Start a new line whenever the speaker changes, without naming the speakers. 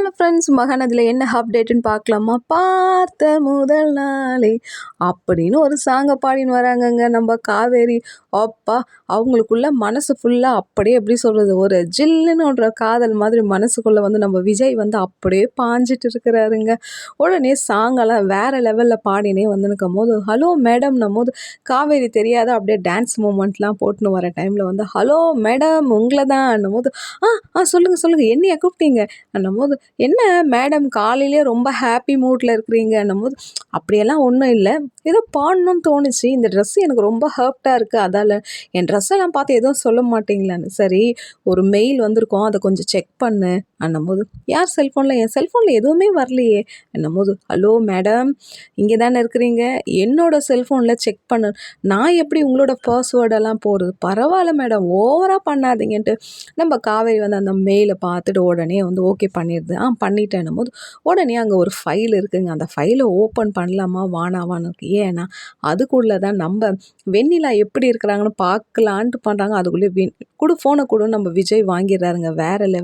Hello friends மகன் அதில் என்ன அப்டேட்டுன்னு பார்க்கலாமா? பார்த்த முதல் நாளே. அப்படின்னு ஒரு சாங்கை பாடின்னு வராங்கங்க. நம்ம காவேரி. அப்பா அவங்களுக்குள்ள மனசு ஃபுல்லாக அப்படியே எப்படி சொல்கிறது ஒரு ஜில்லுன்னு காதல் மாதிரி மனசுக்குள்ளே வந்து நம்ம விஜய் வந்து அப்படியே பாஞ்சிட்டு இருக்கிறாருங்க. உடனே சாங்கெல்லாம் வேறு லெவலில் பாடினே வந்து நிற்கும் போது ஹலோ மேடம்னும் போது காவேரி தெரியாத அப்படியே டான்ஸ் மூமெண்ட்லாம் போட்டுன்னு வர டைமில் வந்து ஹலோ மேடம் உங்களை தான் போது ஆ ஆ சொல்லுங்கள் சொல்லுங்கள் என்னையா கூப்பிட்டீங்க? போது என்ன மேடம் காலையிலேயே ரொம்ப ஹாப்பி மூடில் இருக்கிறீங்கன்னும் போது அப்படியெல்லாம் ஒன்றும் இல்லை. ஏதோ பாடணும்னு தோணுச்சு. இந்த ட்ரெஸ் எனக்கு ரொம்ப ஹர்ப்டாக இருக்குது அதால் என் ட்ரெஸ்ஸெல்லாம் பார்த்து எதுவும் சொல்ல மாட்டீங்களான்னு சரி ஒரு மெயில் வந்திருக்கோம். அதை கொஞ்சம் செக் பண்ணு. போது யார் செல்ஃபோனில் என் செல்ஃபோனில் எதுவுமே வரலையே. போது ஹலோ மேடம் இங்கே தானே இருக்கிறீங்க? என்னோடய செல்ஃபோனில் செக் பண்ணு. நான் எப்படி உங்களோட பாஸ்வேர்டெல்லாம் போடுறது? பரவாயில்ல மேடம் ஓவராக பண்ணாதீங்கன்ட்டு. நம்ம காவேரி வந்து அந்த மெயிலை பார்த்துட்டு உடனே வந்து ஓகே பண்ணிடுது. ஆ பண்ணிட்டேன்னும் போது உடனே அங்கே ஒரு ஃபைல் இருக்குங்க. அந்த ஃபைலை ஓப்பன் பண்ணலாமா வானாவான்னு இருக்கு. ஏன்னா அதுக்குள்ளே தான் நம்ம வெண்ணிலா எப்படி இருக்கிறாங்கன்னு பார்க்கலான்ட்டு பண்ணுறாங்க அதுக்குள்ளே வெண் கொடு ஃபோனை கொடுன்னு நம்ம விஜய் வாங்கிடுறாருங்க. வேறு லெவல்